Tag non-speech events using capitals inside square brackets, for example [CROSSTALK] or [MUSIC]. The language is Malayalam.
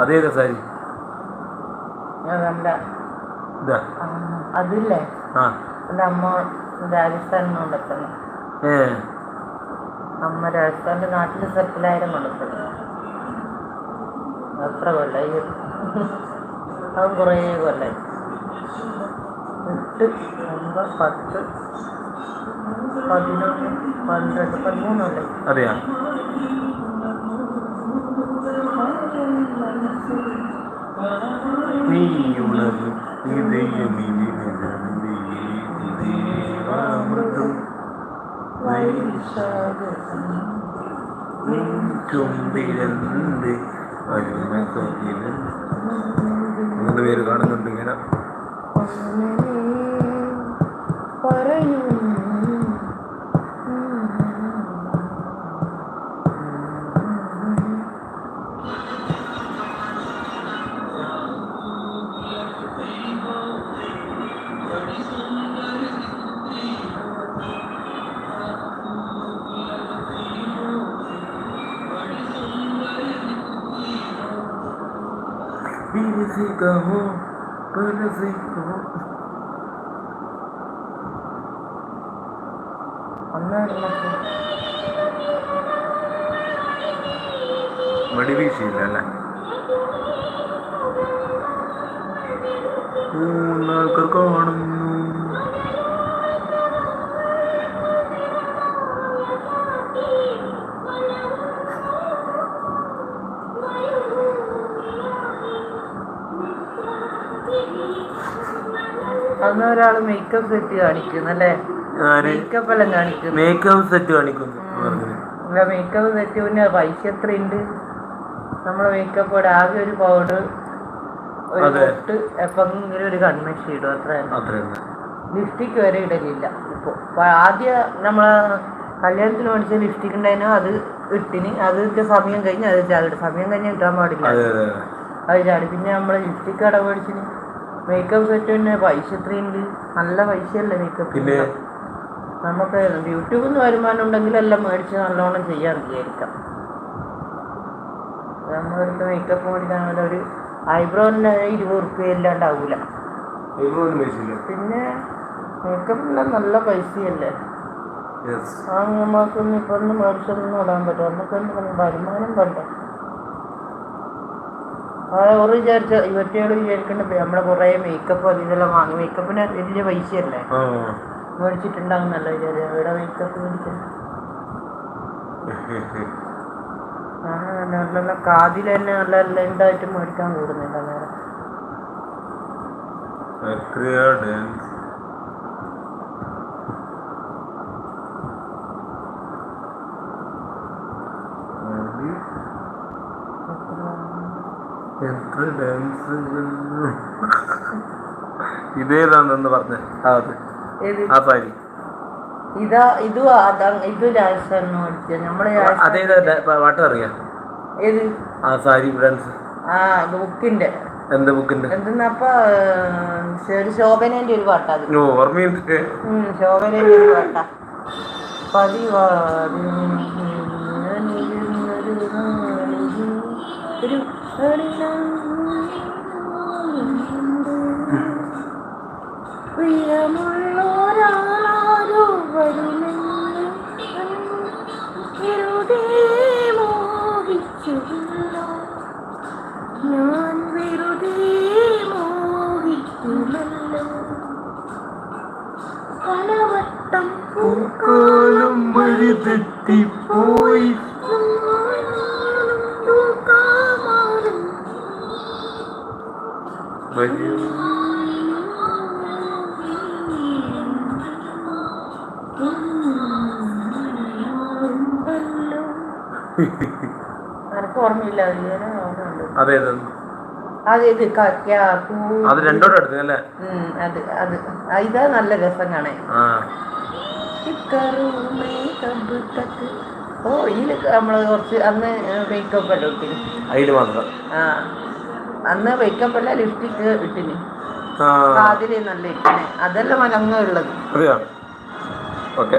അതേതാ സാരി? നമ്മുടെ ഇതാ. അതില്ലേ? ആ. അമ്മ രാജസ്ഥാനിൽ നിന്ന് കൊണ്ടെത്തുന്നു ഏ. അമ്മ രാജസ്ഥാന്റെ നാട്ടിൽ സെറ്റിലായാലും കൊണ്ടെത്തുന്നു അത്ര കൊല്ലായി. അതും കുറേ കൊല്ലായി. എട്ട് ഒമ്പത് പത്ത് പതിനൊന്ന് പന്ത്രണ്ട് പതിമൂന്ന് കൊല്ലായി. അതെയാ നീ ഉണരും ഹൃദയമൃതം ചുംബിരണ്ട് മൂന്ന് പേര് കാണുന്നുണ്ട് ഇങ്ങനെ. بنزيكهم بنزيكهم வடிவீசியில கற்காணும் അന്ന് ഒരാൾ മേക്കപ്പ് സെറ്റ് കാണിക്കുന്നല്ലേ അല്ലേ? മേക്കപ്പ് എല്ലാം കാണിക്കുന്നു. മേക്കപ്പ് സെറ്റ് കാണിക്കുന്നു. മേക്കപ്പ് സെറ്റ് പിന്നെ പൈസ എത്രയുണ്ട്? നമ്മളെ മേക്കപ്പ് ആകെ ഒരു പൗഡർ ഒരു. പൊട്ട് എപ്പെങ്കിലും ഒരു കൺമഷി ഇടും. അത്ര ലിപ്സ്റ്റിക് വരെ ഇടലില്ല. ഇപ്പോൾ ആദ്യം നമ്മളെ കല്യാണത്തിന് മേടിച്ച ലിപ്സ്റ്റിക് ഉണ്ടായിരുന്നു അത് ഇട്ടിന്. അത് സമയം കഴിഞ്ഞ് അത് ചാടിട്ട് സമയം കഴിഞ്ഞ് ഇട്ടാൻ പാടില്ല. അതെ ചാടി. പിന്നെ നമ്മളെ ലിപ്സ്റ്റിക് കട മേടിച്ചിന്. മേക്കപ്പ് സെറ്റ് തന്നെ. പൈസ എത്രയുണ്ട് നല്ല പൈസയല്ലേ മേക്കപ്പ് പിന്നെ? നമുക്ക് യൂട്യൂബിൽ നിന്ന് വരുമാനം ഉണ്ടെങ്കിൽ എല്ലാം മേടിച്ച് നല്ലോണം ചെയ്യാൻ വിചാരിക്കാം. നമ്മളെടുത്ത് മേക്കപ്പ് മേടിക്കാൻ ഒരു ഐബ്രോന് ഇരുപത് റുപ്യ ഇല്ലാണ്ടാവൂല. പിന്നെ മേക്കപ്പിനെല്ലാം നല്ല പൈസയല്ലേ? ആ നമുക്കൊന്നും ഇപ്പൊ ഒന്ന് മേടിച്ചൊന്നും ഇടാൻ പറ്റും നമുക്കൊന്നും വരുമാനം വേണ്ട ഒരു വിചാരിച്ച ഇവറ്റകൾ വിചാരിക്കണ്ടേ നമ്മൾ കൊറേ മേക്കപ്പ് അത് ഇതെല്ലാം വാങ്ങി. മേക്കപ്പിന് വലിയ പൈസയല്ലേ? അല്ലേ മേടിച്ചിട്ടുണ്ടാകുന്നല്ല വിചാരിച്ച. ഇവിടെ മേക്കപ്പ് മേടിച്ചല്ല നല്ല നല്ല കാതിൽ തന്നെ നല്ല ലെൻഡായിട്ട് മേടിക്കാൻ കൂടുന്നില്ല നേരം Thank ഡാൻസ്. എത്ര [LAUGHS] ഡാൻസ് ഇതേതാണെന്ന് പറഞ്ഞ. ആ അത്. ഏത്? ആ സാരി ഇതാ ഇതും അതാ ഇത് രാജസ്ഥാനിൽ നമ്മളെ നമ്മൾ അതേതാ പാട്ട് അറിയാം ഏത്? ആ സാരി ഡാൻസ് ആ ബുക്കിന്റെ എന്ത് ബുക്കിന്റെ എന്തെന്നപ്പ ഒരു ശോഭനേന്റെ ഒരു പാട്ടാ അത്. ഓർമ്മയുണ്ട്. ശോഭനേന്റെ ഒരു പാട്ടാ. പതിവാടി ഒരു പ്രിയമുള്ളൊരാളാരോ വരുമെന്ന് വെറുതെ മോഹിച്ചുല്ലോ ഞാൻ വെറുതെ മോഹിക്കുമല്ലോ പലവട്ടം പൂക്കാലം വഴി തെറ്റിപ്പോയി. ഓർമ്മയില്ല അത് അത്. രണ്ടോടെ എടുത്തു അല്ലേ? അത് അത്. ഇതാ നല്ല രസം കാണേ ഓ ഇതിൽ നമ്മൾ കുറച്ച് അന്ന് മേക്കപ്പ് ഇട്ടിന്. അതിൽ മാത്രം. ആ. അന്ന് മേക്കപ്പ് അല്ല ലിപ്സ്റ്റിക് ഇട്ടിന്. കാതിൽ നല്ല ഇട്ടിന്. അതെല്ലാം മലങ്ങ ഉള്ളത് ഓക്കെ